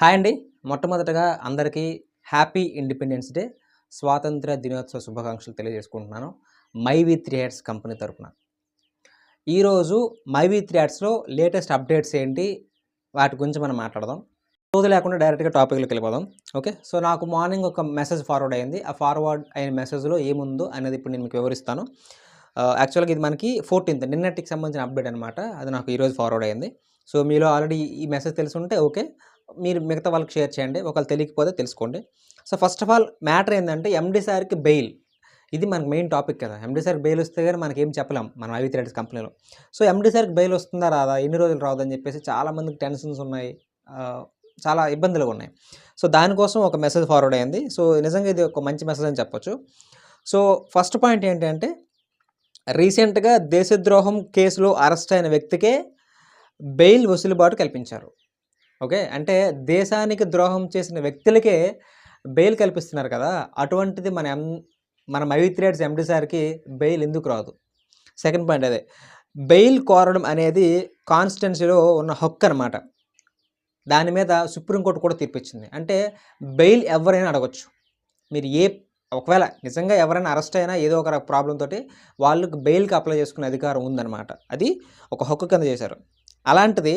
Hi అండి. మొట్టమొదటగా అందరికీ హ్యాపీ ఇండిపెండెన్స్ డే. స్వాతంత్ర దినోత్సవ శుభాకాంక్షలు తెలియజేసుకుంటున్నాను. మై త్రీ హ్యాట్స్ కంపెనీ తరపున. ఈరోజు మై త్రీ హ్యాట్స్లో లేటెస్ట్ అప్డేట్స్ ఏంటి? వాటి గురించి మనం మాట్లాడదాం. రోజు లేకుండా డైరెక్ట్గా టాపిక్లోకి వెళ్ళిపోదాం. ఓకే? సో నాకు మార్నింగ్ ఒక మెసేజ్ ఫార్వర్డ్ అయింది. ఆ ఫార్వర్డ్ అయిన మెసేజ్లో ఏముందో అనేది ఇప్పుడు నేను మీకు వివరిస్తాను. యాక్చువల్గా ఇది మనకి ఫోర్టీన్త్ నిన్నటికి సంబంధించిన అప్డేట్ అనమాట అది నాకు ఈరోజు ఫార్వర్డ్ అయింది. సో మీలో ఆల్రెడీ ఈ మెసేజ్ తెలుసుంటే ఓకే. మీరు మిగతా వాళ్ళకి షేర్ చేయండి ఒకవేళ తెలియకపోతే తెలుసుకోండి. So first of all matter ఏంటంటే ఎండీ సార్కి బెయిల్ ఇది మనకు మెయిన్ టాపిక్ కదా. ఎండీ సార్కి బెయిల్ వస్తే కానీ మనకి ఏం చెప్పలేం మన ఐవి థ్రెడ్స్ కంపెనీలో సో ఎండీ సార్కి బెయిల్ వస్తుందా రాదా? ఎన్ని రోజులు రాదని చెప్పేసి చాలామందికి టెన్షన్స్ ఉన్నాయి. చాలా ఇబ్బందులు ఉన్నాయి. సో దానికోసం ఒక మెసేజ్ ఫార్వర్డ్ అయింది. సో నిజంగా ఇది ఒక మంచి మెసేజ్ అని చెప్పొచ్చు. సో ఫస్ట్ పాయింట్ ఏంటంటే రీసెంట్గా దేశద్రోహం కేసులో అరెస్ట్ అయిన వ్యక్తికే బెయిల్ వసులుబాటు కల్పించారు. ఓకే. అంటే దేశానికి ద్రోహం చేసిన వ్యక్తులకే బెయిల్ కల్పిస్తున్నారు కదా! అటువంటిది మన ఎం మన మైత్రేడ్స్ ఎండి సార్కి బెయిల్ ఎందుకు రాదు? సెకండ్ పాయింట్ అదే. బెయిల్ కోరడం అనేది కాన్స్టిట్యున్సీలో ఉన్న హక్కు అనమాట దాని మీద సుప్రీంకోర్టు కూడా తీర్పిచ్చింది. అంటే బెయిల్ ఎవరైనా అడగచ్చు. మీరు ఏ ఒకవేళ నిజంగా ఎవరైనా అరెస్ట్ అయినా ఏదో ఒక ప్రాబ్లం తోటి వాళ్ళకి బెయిల్కి అప్లై చేసుకునే అధికారం ఉందన్నమాట. అది ఒక హక్కు కింద చేశారు. అలాంటిది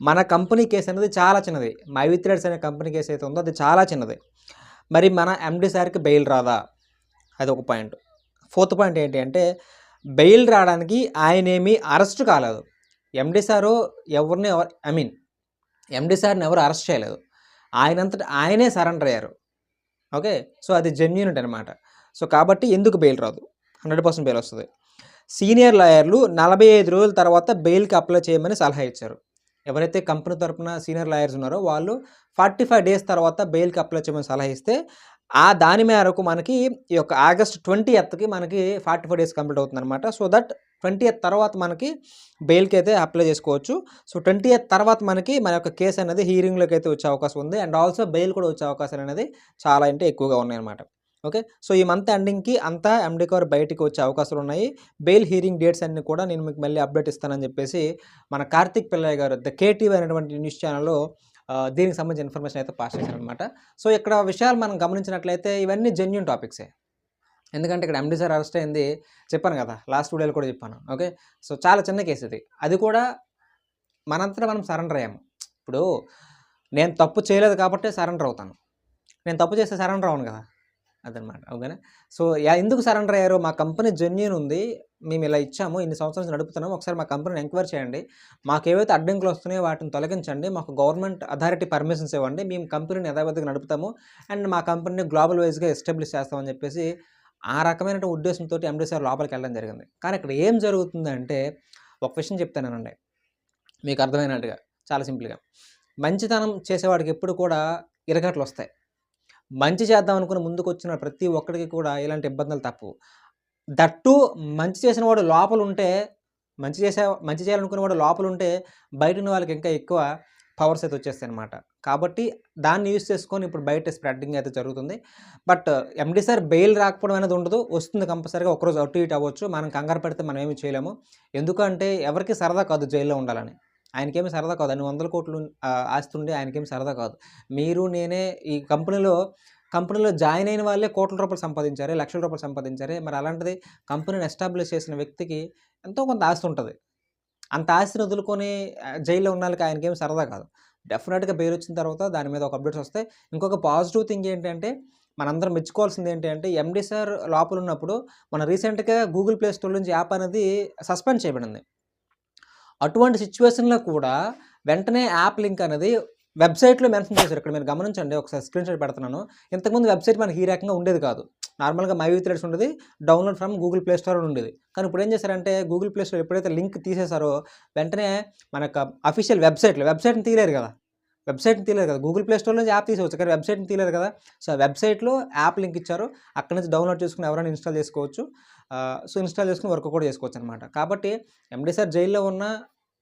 మన కంపెనీ కేసు అనేది చాలా చిన్నది. మైవిత్రేడ్స్ అనే కంపెనీ కేసు అయితే ఉందో అది చాలా చిన్నది. మరి మన ఎండి సార్కి బెయిల్ రాదా? అది ఒక పాయింట్. ఫోర్త్ పాయింట్ ఏంటి అంటే బెయిల్ రావడానికి ఆయన ఏమీ అరెస్ట్ కాలేదు. ఎండి సారు ఎవరిని ఎవరు ఐ మీన్ ఎండి సార్ని ఎవరు అరెస్ట్ చేయలేదు. ఆయనంతట ఆయనే సరెండర్ అయ్యారు. ఓకే? సో అది జెన్యునిట్ అనమాట సో కాబట్టి ఎందుకు బెయిల్ రాదు? హండ్రెడ్ పర్సెంట్ బెయిల్ వస్తుంది. సీనియర్ లాయర్లు నలభై ఐదు రోజుల తర్వాత బెయిల్కి అప్లై చేయమని సలహా ఇచ్చారు. ఎవరైతే కంపెనీ తరపున సీనియర్ లాయర్స్ ఉన్నారో వాళ్ళు ఫార్టీ ఫైవ్ డేస్ తర్వాత బెయిల్కి అప్లై చేయమని సలహా ఇస్తే ఆ దాని మేరకు మనకి ఈ యొక్క ఆగస్ట్ ట్వంటీ ఎత్కి మనకి ఫార్టీ ఫైవ్ డేస్ కంప్లీట్ అవుతుందన్నమాట. సో దట్ ట్వంటీ ఎత్ తర్వాత మనకి బెయిల్కి అయితే అప్లై చేసుకోవచ్చు. సో ట్వంటీ ఎత్ తర్వాత మనకి మన యొక్క కేసు అనేది హీరింగ్లోకి అయితే వచ్చే అవకాశం ఉంది. అండ్ ఆల్సో బెయిల్ కూడా వచ్చే అవకాశాలు అనేది చాలా అంటే ఎక్కువగా ఉన్నాయన్నమాట. ఓకే? సో ఈ మంత్ ఎండింగ్కి అంతా ఎండి కవర్ బయటికి వచ్చే అవకాశాలు ఉన్నాయి బెయిల్ హీరింగ్ డేట్స్ అన్ని కూడా నేను మీకు మళ్ళీ అప్డేట్ ఇస్తానని చెప్పేసి మన కార్తిక్ పిల్లయ్య గారు ద కేటీవీ అనేటువంటి న్యూస్ ఛానల్లో దీనికి సంబంధించిన ఇన్ఫర్మేషన్ అయితే పాస్ చేశారనమాట సో ఇక్కడ విషయాలు మనం గమనించినట్లయితే ఇవన్నీ జెన్యున్ టాపిక్సే. ఎందుకంటే ఇక్కడ ఎండి సార్ అరెస్ట్ అయింది చెప్పాను కదా లాస్ట్ వీడియోలో కూడా చెప్పాను ఓకే? సో చాలా చిన్న కేసు ఇది. అది కూడా మనంతటా మనం సరెండర్ అయ్యాము. ఇప్పుడు నేను తప్పు చేయలేదు కాబట్టి సరెండర్ అవుతాను. నేను తప్పు చేస్తే సరెండర్ అవ్వను కదా. అదనమాట. ఓకేనా సో ఎందుకు సరెండర్ అయ్యారు మా కంపెనీ జెన్యున్ ఉంది. మేము ఇలా ఇచ్చాము ఇన్ని సంవత్సరాల నుంచి నడుపుతున్నాము. ఒకసారి మా కంపెనీని ఎంక్వైరీ చేయండి. మాకు ఏవైతే అడ్డంకులు వస్తున్నాయో వాటిని తొలగించండి. మాకు గవర్నమెంట్ అథారిటీ పర్మిషన్స్ ఇవ్వండి. మేము కంపెనీని యథావిధిగా నడుపుతాము. అండ్ మా కంపెనీని గ్లోబల్ వైజ్గా ఎస్టాబ్లిష్ చేస్తామని చెప్పేసి ఆ రకమైన ఉద్దేశంతో ఎండి సార్ లోపలికి వెళ్ళడం జరిగింది. కానీ ఇక్కడ ఏం జరుగుతుందంటే ఒక విషయం చెప్తానండి మీకు అర్థమైనట్టుగా చాలా సింపుల్గా. మంచితనం చేసేవాడికి ఎప్పుడు కూడా ఇరగట్లు వస్తాయి. మంచి చేద్దాం అనుకుని ముందుకు వచ్చిన ప్రతి ఒక్కడికి కూడా ఇలాంటి ఇబ్బందులు తప్పు దట్టు మంచి చేసిన వాడు లోపల ఉంటే మంచి చేసే మంచి చేయాలనుకునే వాడు లోపల ఉంటే బయట ఉన్న వాళ్ళకి ఇంకా ఎక్కువ పవర్స్ అయితే వచ్చేస్తాయి అనమాట కాబట్టి దాన్ని యూస్ చేసుకొని ఇప్పుడు బయట స్ప్రెడ్డింగ్ అయితే జరుగుతుంది. బట్ ఎండి సార్ బెయిల్ రాకపోవడం అనేది ఉండదు. వస్తుంది కంపల్సరీగా ఒకరోజు అటు ఇటు అవ్వచ్చు. మనం కంగారు పెడితే మనం ఏమి చేయలేము. ఎందుకంటే ఎవరికి సరదా కాదు జైల్లో ఉండాలని. ఆయనకేమి సరదా కాదు. అన్ని వందల కోట్లు ఆ, ఆస్తి ఉండి ఆయనకేమి సరదా కాదు. మీరు నేనే ఈ కంపెనీలో కంపెనీలో జాయిన్ అయిన వాళ్ళే కోట్ల రూపాయలు సంపాదించారే లక్షల రూపాయలు సంపాదించారే. మరి అలాంటిది కంపెనీని ఎస్టాబ్లిష్ చేసిన వ్యక్తికి ఎంతో కొంత ఆస్తి ఉంటుంది. అంత ఆస్తిని వదులుకొని జైల్లో ఉన్న వాళ్ళకి ఆయనకేం సరదా కాదు. డెఫినెట్గా బెయిల్ వచ్చిన తర్వాత దాని మీద ఒక అప్డేట్స్ వస్తాయి. ఇంకొక పాజిటివ్ థింగ్ ఏంటంటే మనందరం మెచ్చుకోవాల్సింది ఏంటంటే ఎండీ సార్ లోపల ఉన్నప్పుడు మన రీసెంట్గా గూగుల్ ప్లే స్టోర్ నుంచి యాప్ అనేది సస్పెండ్ చేయబడింది. అటువంటి సిచ్యువేషన్లో కూడా వెంటనే యాప్ లింక్ అనేది వెబ్సైట్లో మెన్షన్ చేశారు. ఇక్కడ మీరు గమనించండి. ఒకసారి స్క్రీన్ షాట్ పెడుతున్నాను. ఇంతకుముందు వెబ్సైట్ మనకి ఈ రకంగా ఉండేది కాదు. నార్మల్గా మై విత్ థ్రెడ్స్ ఉండేది download from Google play store ఉండేది. కానీ ఇప్పుడు ఏం చేశారంటే గూగుల్ ప్లే స్టోర్ ఎప్పుడైతే లింక్ తీసేశారో వెంటనే మనకు అఫీషియల్ వెబ్సైట్లో వెబ్సైట్ని తీయలేరు కదా. వెబ్సైట్ని తీయలేరు కదా. గూగుల్ ప్లే స్టోర్లో నుంచి యాప్ తీసుకోవచ్చు కానీ వెబ్సైట్ని తీయలేరు కదా. సో వెబ్సైట్లో యాప్ లింక్ ఇచ్చారు. అక్కడ నుంచి డౌన్లోడ్ చేసుకుని ఎవరైనా ఇన్స్టాల్ చేసుకోవచ్చు. సో ఇన్స్టాల్ చేసుకుని వర్క్ కూడా చేసుకోవచ్చు అనమాట కాబట్టి ఎండి సార్ జైల్లో ఉన్న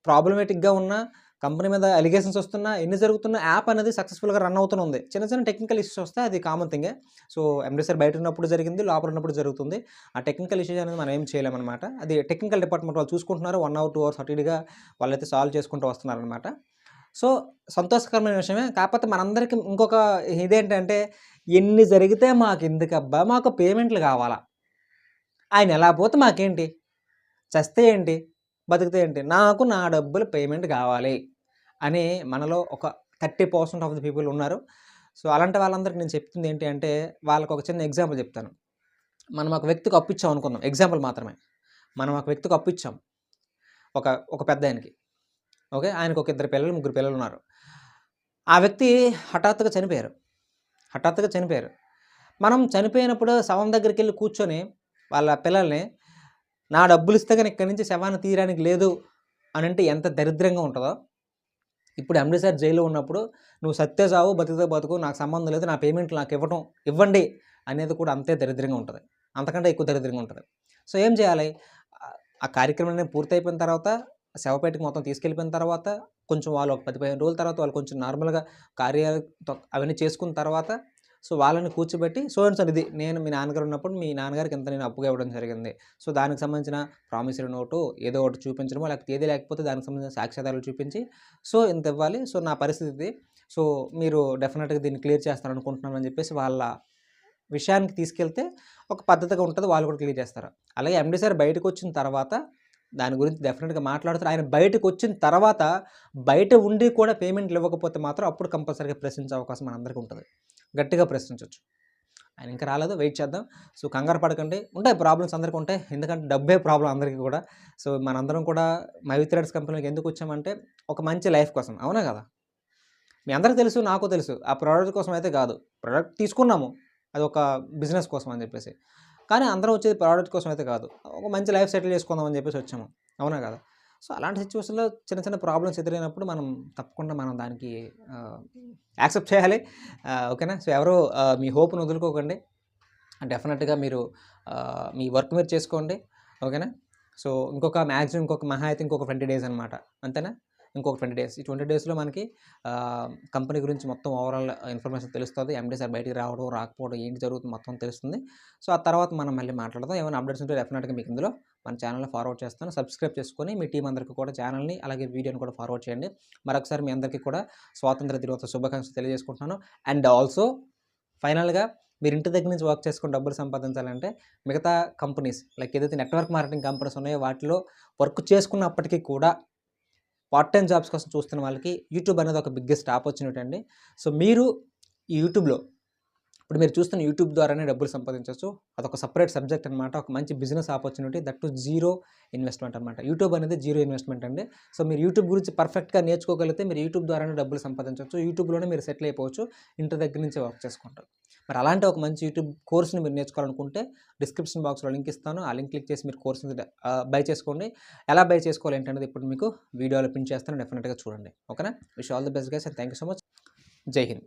ప్రాబ్లమేటిక్గా ఉన్న కంపెనీ మీద అలిగేషన్స్ వస్తున్నా ఎన్ని జరుగుతున్నా యాప్ అనేది సక్సెస్ఫుల్గా రన్ అవుతుంది ఉంది చిన్న చిన్న టెక్నికల్ ఇష్యూస్ వస్తే అది కామన్ థింగే. సో ఎండి సార్ బయట ఉన్నప్పుడు జరిగింది లోపల ఉన్నప్పుడు జరుగుతుంది. ఆ టెక్నికల్ ఇష్యూస్ అనేది మనం ఏం చేయలేమన్నమాట అది టెక్నికల్ డిపార్ట్మెంట్ వాళ్ళు చూసుకుంటున్నారు. వన్ అవర్ టూ అవర్స్ అటుగా వాళ్ళైతే సాల్వ్ చేసుకుంటూ వస్తున్నారనమాట. సో సంతోషకరమైన విషయమే. కాకపోతే మనందరికీ ఇంకొక ఇదేంటంటే ఎన్ని జరిగితే మాకు ఎందుకబ్బా మాకు పేమెంట్లు కావాలా. ఆయన ఎలా పోతే మాకేంటి? చస్తే ఏంటి? బతికితే ఏంటి? నాకు నా డబ్బులు పేమెంట్ కావాలి అని మనలో ఒక thirty percent of the people ఉన్నారు. సో అలాంటి వాళ్ళందరికీ నేను చెప్తుంది ఏంటి అంటే వాళ్ళకు ఒక చిన్న ఎగ్జాంపుల్ చెప్తాను. మనం ఒక వ్యక్తికి అప్పిచ్చాం అనుకుందాం. ఎగ్జాంపుల్ మాత్రమే. మనం ఒక వ్యక్తికి అప్పిచ్చాం ఒక ఒక పెద్ద ఆయనకి. ఓకే? ఆయనకు ఒక ఇద్దరు పిల్లలు ముగ్గురు పిల్లలు ఉన్నారు. ఆ వ్యక్తి హఠాత్తుగా చనిపోయారు. హఠాత్తుగా చనిపోయారు. మనం చనిపోయినప్పుడు శవం దగ్గరికి వెళ్ళి కూర్చొని వాళ్ళ పిల్లల్ని నా డబ్బులు ఇస్తే కానీ ఇక్కడి నుంచి శవాన్ని తీయడానికి లేదు అని అంటే ఎంత దరిద్రంగా ఉంటుందో. ఇప్పుడు అమృత్సర్ జైల్లో ఉన్నప్పుడు నువ్వు సత్య సావు బతికితే బతుకు నాకు సంబంధం లేదు నా పేమెంట్ నాకు ఇవ్వటం ఇవ్వండి అనేది కూడా అంతే దరిద్రంగా ఉంటుంది. అంతకంటే ఎక్కువ దరిద్రంగా ఉంటుంది. సో ఏం చేయాలి? ఆ- కార్యక్రమం అనేది పూర్తయిపోయిన తర్వాత శవపేటకి మొత్తం తీసుకెళ్ళిపోయిన తర్వాత కొంచెం వాళ్ళు ఒక పది పదిహేను రోజుల తర్వాత వాళ్ళు కొంచెం నార్మల్గా కార్యాలు అవన్నీ చేసుకున్న తర్వాత సో వాళ్ళని కూర్చోబెట్టి సో అండ్ సార్ ఇది నేను మీ నాన్నగారు ఉన్నప్పుడు మీ నాన్నగారికి ఇంత నేను అప్పుగా ఇవ్వడం జరిగింది. సో దానికి సంబంధించిన ప్రామిసరీ నోటు ఏదో ఒకటి చూపించడమో లేకపోతే ఏది లేకపోతే దానికి సంబంధించిన సాక్ష్యాధారాలు చూపించి సో ఇంత ఇవ్వాలి. సో నా పరిస్థితి ఇది. సో మీరు డెఫినెట్గా దీన్ని క్లియర్ చేస్తారని అనుకుంటున్నాను అని చెప్పేసి వాళ్ళ విషయానికి తీసుకెళ్తే ఒక పద్ధతిగా ఉంటుంది వాళ్ళు కూడా క్లియర్ చేస్తారు. అలాగే ఎండి సార్ బయటకు వచ్చిన తర్వాత దాని గురించి డెఫినెట్గా మాట్లాడుతారు. ఆయన బయటకు వచ్చిన తర్వాత బయట ఉండి కూడా పేమెంట్లు ఇవ్వకపోతే మాత్రం అప్పుడు కంపల్సరీగా ప్రశ్నించే అవకాశం మనందరికీ ఉంటుంది. గట్టిగా ప్రశ్నించవచ్చు ఆయన ఇంకా రాలేదు వెయిట్ చేద్దాం. సో కంగారు పడకండి. ఉంటాయి ప్రాబ్లమ్స్ అందరికీ ఉంటాయి. ఎందుకంటే డబ్బే ప్రాబ్లం అందరికీ కూడా. సో మనందరం కూడా మైవిత్రాడ్స్ కంపెనీకి ఎందుకు వచ్చామంటే ఒక మంచి లైఫ్ కోసం. అవునా కదా? మీ అందరికీ తెలుసు నాకు తెలుసు. ఆ ప్రోడక్ట్ కోసం అయితే కాదు. ప్రోడక్ట్ తీసుకున్నాము. అది ఒక బిజినెస్ కోసం అని చెప్పేసి. కానీ అందరం వచ్చేది ప్రోడక్ట్ కోసం అయితే కాదు. ఒక మంచి లైఫ్ సెటిల్ చేసుకుందాం అని చెప్పేసి వచ్చాము. అవునా కదా? సో అలాంటి సిచ్యువేషన్లో చిన్న చిన్న ప్రాబ్లమ్స్ ఎదురైనప్పుడు మనం తప్పకుండా మనం దానికి యాక్సెప్ట్ చేయాలి. ఓకేనా? సో ఎవరో మీ హోప్ను వదులుకోకండి. డెఫినెట్గా మీరు మీ వర్క్ మీరు చేసుకోండి. ఓకేనా? సో ఇంకొక మ్యాక్సిమం ఇంకొక మహా అయితే ఇంకొక ట్వంటీ డేస్ అనమాట అంతేనా? ఇంకొక ట్వంటీ డేస్. ఈ ట్వంటీ డేస్లో మనకి కంపెనీ గురించి మొత్తం ఓవరాల్ ఇన్ఫర్మేషన్ తెలుస్తుంది. ఎండి సార్ బయటికి రావడం రాకపోవడం ఏంటి జరుగుతుంది మొత్తం తెలుస్తుంది. సో ఆ తర్వాత మనం మళ్ళీ మాట్లాడదాం. ఏమైనా అప్డేట్స్ ఉంటే డెఫినెట్గా మీకు ఇందులో మన ఛానల్ని ఫార్వర్డ్ చేస్తాను సబ్స్క్రైబ్ చేసుకొని మీ టీం అందరికీ కూడా ఛానల్ని అలాగే వీడియోని కూడా ఫార్వర్డ్ చేయండి. మరొకసారి మీ అందరికీ కూడా స్వాతంత్ర దినోత్సవ శుభాకాంక్షలు తెలియజేసుకుంటున్నాను. అండ్ ఆల్సో ఫైనల్గా మీరు ఇంటి దగ్గర నుంచి వర్క్ చేసుకుని డబ్బులు సంపాదించాలంటే మిగతా కంపెనీస్ లైక్ ఏదైతే నెట్వర్క్ మార్కెటింగ్ కంపెనీస్ ఉన్నాయో వాటిలో వర్క్ చేసుకున్నప్పటికీ కూడా పార్ట్ టైం జాబ్స్ కోసం చూస్తున్న వాళ్ళకి యూట్యూబ్ అనేది ఒక బిగ్గెస్ట్ ఆపర్చునిటీ అండి. సో మీరు ఈ యూట్యూబ్లో ఇప్పుడు మీరు చూస్తున్న యూట్యూబ్ ద్వారానే డబ్బులు సంపాదించవచ్చు. అదొక సపరేట్ సబ్జెక్ట్ అనమాట ఒక మంచి business opportunity that to zero investment అనమాట యూట్యూబ్ అనేది జీరో ఇన్వెస్ట్మెంట్ అండి. సో మీరు యూట్యూబ్ గురించి పర్ఫెక్ట్గా నేర్చుకోగలిగితే మీరు యూట్యూబ్ ద్వారానే డబ్బులు సంపాదించవచ్చు. యూట్యూబ్లోనే మీరు సెటిల్ అయిపోవచ్చు. ఇంటర్ దగ్గర నుంచి వర్క్ చేసుకుంటారు. మరి అలాంటి ఒక మంచి యూట్యూబ్ కోర్స్ని మీరు నేర్చుకోవాలనుకుంటే డిస్క్రిప్షన్ బాక్స్లో లింక్ ఇస్తాను. ఆ లింక్ క్లిక్ చేసి మీరు కోర్స్ని బై చేసుకోండి. ఎలా బై చేసుకోవాలి ఏంటనేది ఇప్పుడు మీకు వీడియోలో పిన్ చేస్తాను. డెఫినెట్గా చూడండి. ఓకేనా wish all the best guys and thank you so much Jai Hind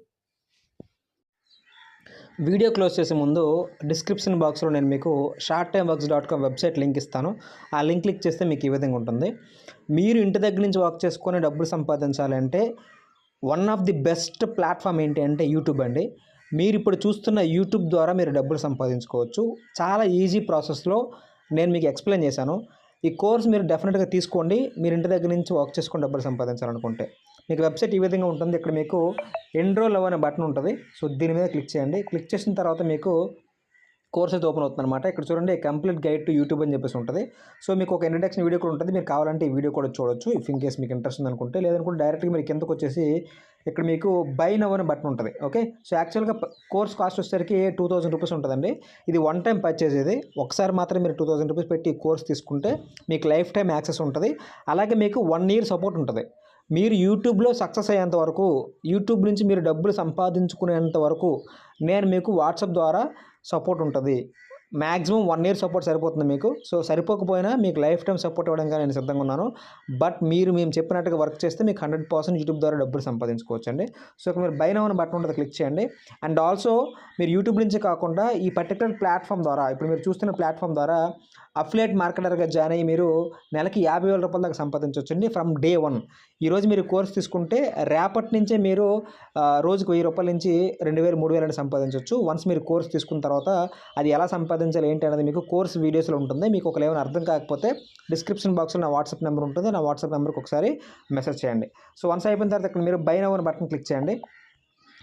video close చేసే ముందు డిస్క్రిప్షన్ బాక్స్లో నేను మీకు short time works dot com website link ఇస్తాను. ఆ లింక్ క్లిక్ చేస్తే మీకు ఈ విధంగా ఉంటుంది. మీరు ఇంటి దగ్గర నుంచి వర్క్ చేసుకొని డబ్బులు సంపాదించాలంటే one of the best platform ఏంటి అంటే యూట్యూబ్ అండి. మీరు ఇప్పుడు చూస్తున్న యూట్యూబ్ ద్వారా మీరు డబ్బులు సంపాదించుకోవచ్చు. చాలా ఈజీ ప్రాసెస్లో నేను మీకు ఎక్స్ప్లెయిన్ చేశాను. ఈ కోర్స్ మీరు డెఫినెట్గా తీసుకోండి. మీరు ఇంటి దగ్గర నుంచి వర్క్ చేసుకొని డబ్బులు సంపాదించాలనుకుంటే. మీకు వెబ్సైట్ ఈ విధంగా ఉంటుంది. ఇక్కడ మీకు ఎన్రోల్ అనే బటన్ ఉంటుంది. సో దీని మీద క్లిక్ చేయండి. క్లిక్ చేసిన తర్వాత మీకు కోర్స్ అయితే ఓపెన్ అవుతుంది అనమాట ఇక్కడ చూడండి కంప్లీట్ గైడ్ టు యూట్యూబ్ అని చెప్పేసి ఉంటుంది. సో మీకు ఒక ఇంట్రడక్షన్ వీడియో కూడా ఉంటుంది. మీరు కావాలంటే ఈ వీడియో కూడా చూడొచ్చు. ఇఫ్ ఇన్ కేస్ మీకు ఇంట్రెస్ట్ ఉంది అనుకుంటే లేదనుకుంటే డైరెక్ట్గా మీరు కిందకు వచ్చేసి ఇక్కడ మీకు బై నవ్ అనే బటన్ ఉంటుంది. ఓకే? సో యాక్చువల్గా కోర్స్ కాస్ట్ వచ్చేసరికి టూ థౌసండ్ రూపీస్ ఉంటుందండి. ఇది వన్ టైం పర్చేజ్ ఇది. ఒకసారి మాత్రం మీరు టూ థౌసండ్ రూపీస్ పెట్టి కోర్స్ తీసుకుంటే మీకు లైఫ్ టైం యాక్సెస్ ఉంటుంది. అలాగే మీకు వన్ ఇయర్ సపోర్ట్ ఉంటుంది. మీరు యూట్యూబ్లో సక్సెస్ అయ్యేంత వరకు యూట్యూబ్ నుంచి మీరు డబ్బులు సంపాదించుకునేంత వరకు నేను మీకు వాట్సాప్ ద్వారా సపోర్ట్ ఉంటుంది. మ్యాక్సిమం వన్ ఇయర్ సపోర్ట్ సరిపోతుంది మీకు. సో సరిపోకపోయినా మీకు లైఫ్ టైం సపోర్ట్ ఇవ్వడానికి నేను సిద్ధంగా ఉన్నాను. బట్ మీరు మేము చెప్పినట్టుగా వర్క్ చేస్తే మీకు హండ్రెడ్ పర్సెంట్ యూట్యూబ్ ద్వారా డబ్బులు సంపాదించుకోవచ్చు అండి సో ఇక్కడ మీరు బైన ఉన్న బటన్ ఉంటుంది క్లిక్ చేయండి. అండ్ ఆల్సో మీరు యూట్యూబ్ నుంచి కాకుండా ఈ పర్టికులర్ ప్లాట్ఫామ్ ద్వారా ఇప్పుడు మీరు చూస్తున్న ప్లాట్ఫామ్ ద్వారా అఫ్లేట్ మార్కెటర్గా జాయిన్ అయ్యి మీరు నెలకి యాభై వేల రూపాయల దాకా సంపాదించవచ్చు అండి ఫ్రమ్ డే వన్. ఈరోజు మీరు కోర్స్ తీసుకుంటే రేపటి నుంచే మీరు రోజుకు వెయ్యి రూపాయల నుంచి రెండు వేలు మూడు వేలు సంపాదించవచ్చు. వన్స్ మీరు కోర్స్ తీసుకున్న తర్వాత అది ఎలా సంపాదించాలి ఏంటి అనేది మీకు కోర్స్ వీడియోస్లో ఉంటుంది. మీకు ఒకవేళ ఏమైనా అర్థం కాకపోతే డిస్క్రిప్షన్ బాక్స్లో నా వాట్సాప్ నెంబర్ ఉంటుంది. నా వాట్సాప్ నెంబర్కి ఒకసారి మెసేజ్ చేయండి. సో వన్స్ అయిపోయిన తర్వాత ఇక్కడ మీరు బై నవ్ బటన్ క్లిక్ చేయండి.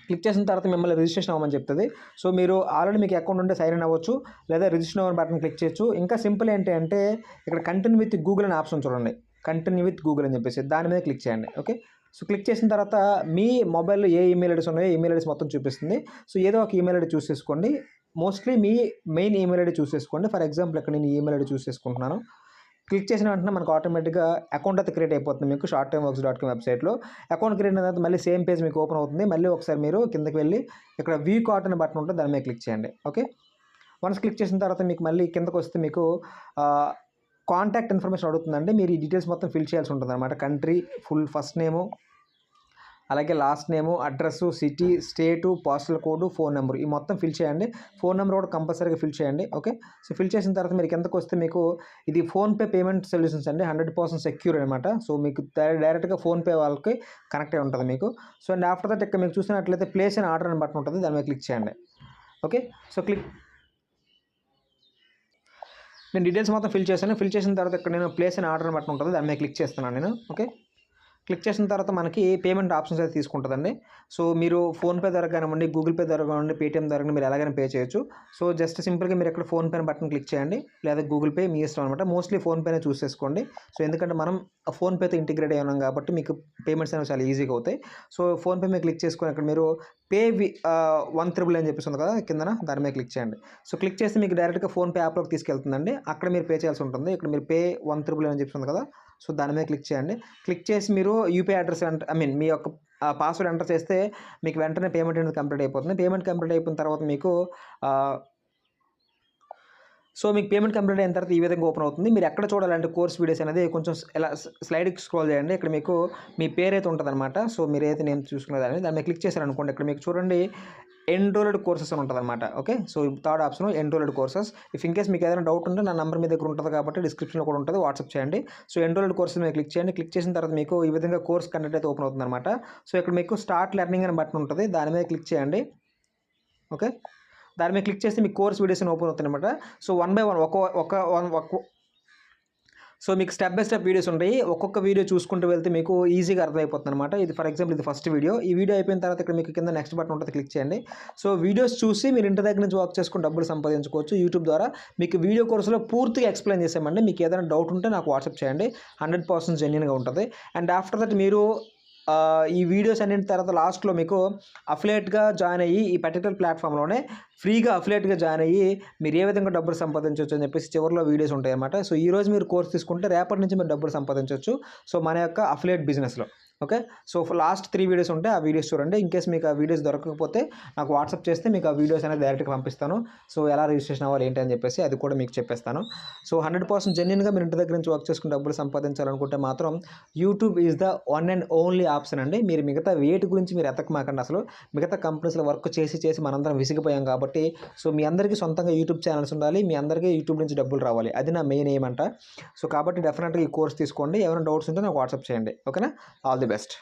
క్లిక్ చేసిన తర్వాత మిమ్మల్ని రిజిస్ట్రేషన్ అవ్వమని చెప్తుంది. సో మీరు ఆల్రెడీ మీకు అకౌంట్ ఉంటే సైన్ ఇన్ అవ్వచ్చు లేదా రిజిస్ట్రేషన్ అవ్వని బటన్ క్లిక్ చేయొచ్చు. ఇంకా సింపుల్ ఏంటి అంటే ఇక్కడ కంటిన్యూ విత్ గూగుల్ అనే ఆప్షన్ చూడండి. కంటిన్యూ విత్ గూగుల్ అని చెప్పేసి దాని మీద క్లిక్ చేయండి. ఓకే? సో క్లిక్ చేసిన తర్వాత మీ మొబైల్లో ఏ ఈమెయిల్ ఐడీస్ ఉన్నాయో ఈమెయిల్ ఐడీస్ మొత్తం చూపిస్తుంది. సో ఏదో ఒక ఈమెయిల్ ఐడి చూస్ చేసుకోండి మోస్ట్లీ మీ మెయిన్ ఈమెయిల్ ఐడి చూస్ చేసుకోండి ఫర్ ఎగ్జాంపుల్ ఇక్కడ నేను ఈమెయిల్ ఐడి చూస్ చేసుకుంటున్నాను క్లిక్ చేసిన వెంటనే మనకు ఆటోమేటిక్గా అకౌంట్ అయితే క్రియేట్ అయిపోతుంది. మీకు short time works dot com వెబ్సైట్లో. అకౌంట్ క్రియేట్ అయిన తర్వాత మళ్ళీ సేమ్ పేజ్ మీకు ఓపెన్ అవుతుంది. మళ్ళీ ఒకసారి మీరు కిందకి వెళ్ళి ఇక్కడ వ్యూ కార్ట్ అనే బటన్ ఉంటుంది. దాని మీద క్లిక్ చేయండి. ఓకే? వన్స్ క్లిక్ చేసిన తర్వాత మీకు మళ్ళీ కిందకు వస్తే మీకు కాంటాక్ట్ ఇన్ఫర్మేషన్ అడుగుతుందండి. మీరు ఈ డీటెయిల్స్ మొత్తం ఫిల్ చేయాల్సి ఉంటుంది అనమాట కంట్రీ ఫుల్ ఫస్ట్ నేము అలాగే last name address city state postal code phone number. ఈ మొత్తం ఫిల్ చేయండి. ఫోన్ నెంబర్ కూడా కంపల్సరీగా ఫిల్ చేయండి. ఓకే? సో ఫిల్ చేసిన తర్వాత మీరు ఎంతకు వస్తే మీకు ఇది ఫోన్పే పేమెంట్ సొల్యూషన్స్ అండి. హండ్రెడ్ పర్సెంట్ సెక్యూర్ అనమాట సో మీకు డైరెక్ట్గా ఫోన్పే వాళ్ళకి కనెక్ట్ అయి ఉంటుంది మీకు. సో అండ్ ఆఫ్టర్ దట్ ఇక్కడ మీకు చూసినట్లయితే ప్లేస్ అండ్ ఆర్డర్ అని బటన్ ఉంటుంది. దాని మీద క్లిక్ చేయండి. ఓకే? So click. నేను డీటెయిల్స్ మొత్తం ఫిల్ చేశాను. ఫిల్ చేసిన తర్వాత ఇక్కడ నేను ప్లేస్ అండ్ ఆర్డర్ బటన్ ఉంటుంది. దాని మీద క్లిక్ చేస్తున్నాను నేను. ఓకే? క్లిక్ చేసిన తర్వాత మనకి పేమెంట్ ఆప్షన్స్ అయితే తీసుకుంటుందండి. సో మీరు ఫోన్పే ద్వారా కానివ్వండి గూగుల్ పే ద్వారా కానివ్వండి పేటీఎం ద్వారా మీరు ఎలాగైనా పే చేయొచ్చు. సో జస్ట్ సింపుల్గా మీరు ఇక్కడ ఫోన్పే బటన్ క్లిక్ చేయండి. లేదా గూగుల్ పే మీ ఇష్టం అనమాట మోస్ట్లీ ఫోన్పేనే చూస్ చేసుకోండి. సో ఎందుకంటే మనం ఫోన్పేతో ఇంటిగ్రేట్ అయ్యాం కాబట్టి మీకు పేమెంట్స్ అనేవి చాలా ఈజీగా అవుతాయి. సో ఫోన్పే మీద క్లిక్ చేసుకొని అక్కడ మీరు పే వి వన్ త్రిబుల్ అని చెప్పేసి ఉంది కదా కిందన దాని మీద క్లిక్ చేయండి. సో క్లిక్ చేస్తే మీకు డైరెక్ట్గా ఫోన్పే యాప్లోకి తీసుకెళ్తుందండి. అక్కడ మీరు పే చేయాల్సి ఉంటుంది. ఇక్కడ మీరు పే వన్ త్రిబుల్ అని చెప్పేసి ఉంది కదా సో దాని మీద క్లిక్ చేయండి. క్లిక్ చేసి మీరు యూపీఐ అడ్రస్ ఐ మీన్ మీ యొక్క పాస్వర్డ్ ఎంటర్ చేస్తే మీకు వెంటనే పేమెంట్ అనేది కంప్లీట్ అయిపోతుంది. పేమెంట్ కంప్లీట్ అయిపోయిన తర్వాత మీకు సో మీకు పేమెంట్ కంప్లీట్ అయిన తర్వాత ఈ విధంగా ఓపెన్ అవుతుంది. మీరు ఎక్కడ చూడాలంటే కోర్స్ వీడియోస్ అనేది కొంచెం ఎలా స్లైడ్కి స్క్రోల్ చేయండి. ఇక్కడ మీకు మీ పేరు అయితే ఉంటుందన్నమాట. సో మీరు అయితే నేను చూసుకునేదాన్ని దాన్ని మీద క్లిక్ చేశారనుకోండి ఇక్కడ మీకు చూడండి ఎన్రోల్డ్ కోర్సెస్ అని ఉంటుంది అనమాట okay? So third option enrolled courses if in case మీకు ఏదైనా డౌట్ ఉంటే నా నెంబర్ మీ దగ్గర ఉంటుంది కాబట్టి డిస్క్రిప్షన్లో కూడా ఉంటుంది వాట్సాప్ చేయండి. సో ఎన్రోల్డ్ కోర్సెస్ మీద క్లిక్ చేయండి. క్లిక్ చేసిన తర్వాత మీకు ఈ విధంగా కోర్స్ కంటెంట్ అయితే ఓపెన్ అవుతుంది అనమాట సో ఇక్కడ మీకు స్టార్ట్ లెర్నింగ్ అని బటన్ ఉంటుంది. దాని మీద క్లిక్ చేయండి. ఓకే? దాని మీద క్లిక్ చేస్తే మీ కోర్స్ వీడియోస్ ఓపెన్ అవుతాయి అనమాట సో వన్ బై వన్ ఒక ఒక వన్ ఒక సో మీకు స్టెప్ బై స్టెప్ వీడియోస్ ఉంటాయి. ఒక్కొక్క వీడియో చూసుకుంటూ వెళ్తే మీకు ఈజీగా అర్థమైపోతుంది అనమాట ఇది ఫర్ ఎగ్జాంపుల్ ఇది ఫస్ట్ వీడియో ఈ వీడియో అయిపోయిన తర్వాత ఇక్కడ మీకు కింద నెక్స్ట్ బటన్ ఉంటుంది క్లిక్ చేయండి. సో వీడియోస్ చూసి మీరు ఇంటి దగ్గర నుంచి వర్క్ చేసుకుని డబ్బులు సంపాదించుకోవచ్చు. యూట్యూబ్ ద్వారా మీకు వీడియో కోర్సులో పూర్తిగా ఎక్స్ప్లెయిన్ చేసామండి. మీకు ఏదైనా డౌట్ ఉంటే నాకు వాట్సాప్ చేయండి. హండ్రెడ్ పర్సెంట్ జెన్యున్గా ఉంటుంది. అండ్ ఆఫ్టర్ దట్ మీరు ఈ వీడియోస్ అన్నింటి తర్వాత లాస్ట్లో మీకు అఫిలేట్గా జాయిన్ అయ్యి ఈ పర్టికులర్ ప్లాట్ఫామ్లోనే ఫ్రీగా అఫిలేట్గా జాయిన్ అయ్యి మీరు ఏ విధంగా డబ్బులు సంపాదించవచ్చు అని చెప్పేసి చివరిలో వీడియోస్ ఉంటాయి అన్నమాట సో ఈరోజు మీరు కోర్స్ తీసుకుంటే రేపటి నుంచి మీరు డబ్బులు సంపాదించవచ్చు. సో మన యొక్క అఫిలేట్ బిజినెస్లో. Okay? So last three videos ఉంటే ఆ వీడియోస్ చూడండి. ఇన్ కేస్ మీకు ఆ వీడియోస్ దొరకకపోతే నాకు వాట్సాప్ చేస్తే మీకు ఆ వీడియోస్ అనేది డైరెక్ట్గా పంపిస్తాను. సో ఎలా రిజిస్ట్రేషన్ అవ్వాలి ఏంటి అని చెప్పేసి అది కూడా మీకు చెప్పేస్తాను. సో హండ్రెడ్ పర్సెంట్ జెన్యున్గా మీరు ఇంటి దగ్గర నుంచి వర్క్ చేసుకుని డబ్బులు సంపాదించాలనుకుంటే మాత్రం YouTube is the one and only option అండి. మీరు మిగతా వేటి గురించి మీరు ఎతకమాకండి అసలు. మిగతా కంపెనీస్లో వర్క్ చేసి చేసి మనందరం విసిగిపోయాం కాబట్టి సో మీ అందరికీ సొంతంగా యూట్యూబ్ ఛానల్స్ ఉండాలి. మీ అందరికీ యూట్యూబ్ నుంచి డబ్బులు రావాలి. అది నా మెయిన్ ఏమంట సో కాబట్టి డెఫినెట్గా ఈ కోర్స్ తీసుకోండి. ఏమైనా డౌట్స్ ఉంటే నాకు వాట్సాప్ చేయండి. ఓకేనా? All the best